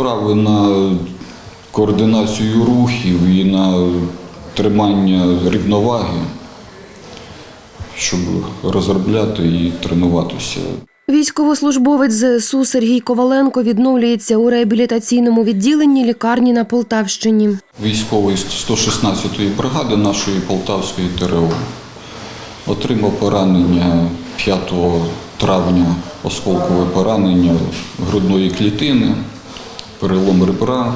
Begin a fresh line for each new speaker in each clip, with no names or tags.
вправи на координацію рухів і на тримання рівноваги, щоб розробляти і тренуватися.
Військовослужбовець ЗСУ Сергій Коваленко відновлюється у реабілітаційному відділенні лікарні на Полтавщині.
Військовий 116-ї бригади нашої Полтавської ТРО отримав поранення 5 травня, осколкове поранення грудної клітини, перелом ребра,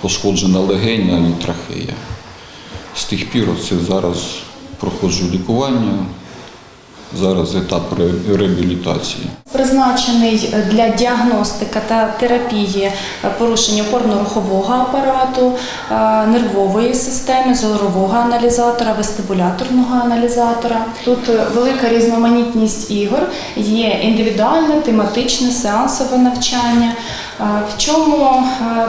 пошкоджена легеня і трахея. З тих пір це зараз проходжу лікування, зараз етап реабілітації.
Призначений для діагностики та терапії порушень опорно-рухового апарату, е, нервової системи, зорового аналізатора, вестибуляторного аналізатора. Тут е, велика різноманітність ігор, є індивідуальне, тематичне, сеансове навчання. Е, В чому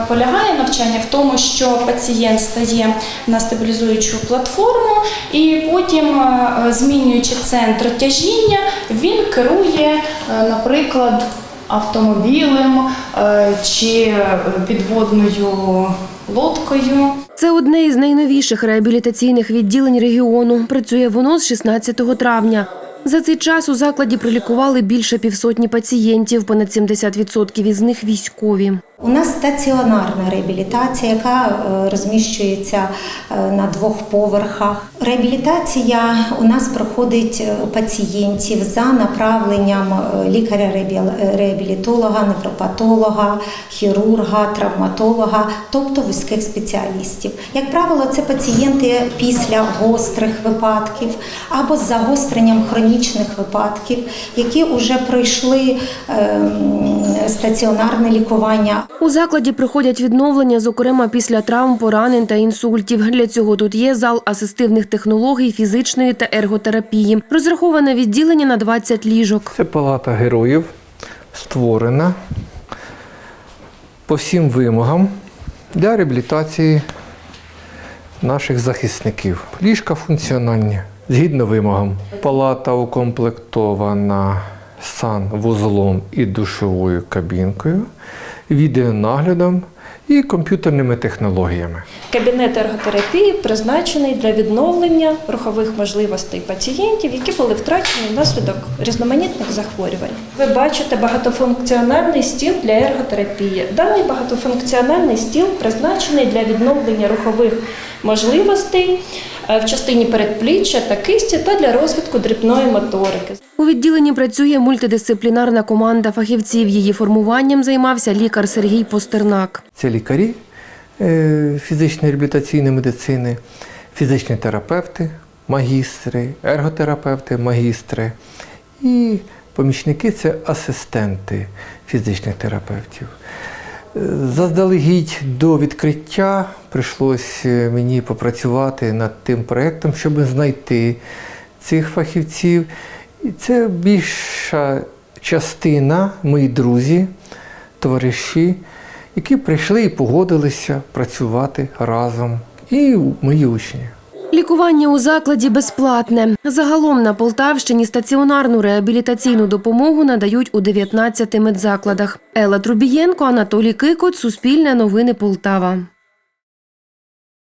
полягає навчання? В тому, що пацієнт стає на стабілізуючу платформу, і потім, змінюючи центр тяжіння, він керує, наприклад, автомобілем е, чи підводною лодкою.
Це одне із найновіших реабілітаційних відділень регіону. Працює воно з 16 травня. За цей час у закладі прилікували більше півсотні пацієнтів, понад 70% із них військові.
У нас стаціонарна реабілітація, яка е, розміщується е, на двох поверхах. Реабілітація у нас проходить е, у пацієнтів за направленням е, лікаря-реабілітолога, невропатолога, хірурга, травматолога, тобто вузьких спеціалістів. Як правило, це пацієнти після гострих випадків або з загостренням хронічних випадків, які вже пройшли ем, стаціонарне лікування.
У закладі проходять відновлення, зокрема після травм, поранень та інсультів. Для цього тут є зал асистивних технологій, фізичної та ерготерапії. Розраховане відділення на 20 ліжок.
Це палата героїв, створена по всім вимогам для реабілітації наших захисників. Ліжка функціональні згідно вимогам. Палата укомплектована санвузлом і душовою кабінкою, відеонаглядом і комп'ютерними технологіями.
Кабінет ерготерапії призначений для відновлення рухових можливостей пацієнтів, які були втрачені внаслідок різноманітних захворювань. Ви бачите багатофункціональний стіл для ерготерапії. Даний багатофункціональний стіл призначений для відновлення рухових можливостей е, в частині передпліччя та кисті та для розвитку дрібної моторики.
У відділенні працює мультидисциплінарна команда фахівців. Її формуванням займався лікар Сергій Постернак.
Це лікарі е, фізичної реабілітаційної медицини, фізичні терапевти, магістри, ерготерапевти, магістри і помічники це асистенти фізичних терапевтів. Е, Заздалегідь до відкриття прийшлося мені попрацювати над тим проєктом, щоб знайти цих фахівців. І це більша частина, мої друзі, товариші, які прийшли і погодилися працювати разом. І мої учні.
Лікування у закладі безплатне. Загалом на Полтавщині стаціонарну реабілітаційну допомогу надають у 19 медзакладах. Елла Трубієнко, Анатолій Кикот, Суспільне новини Полтава.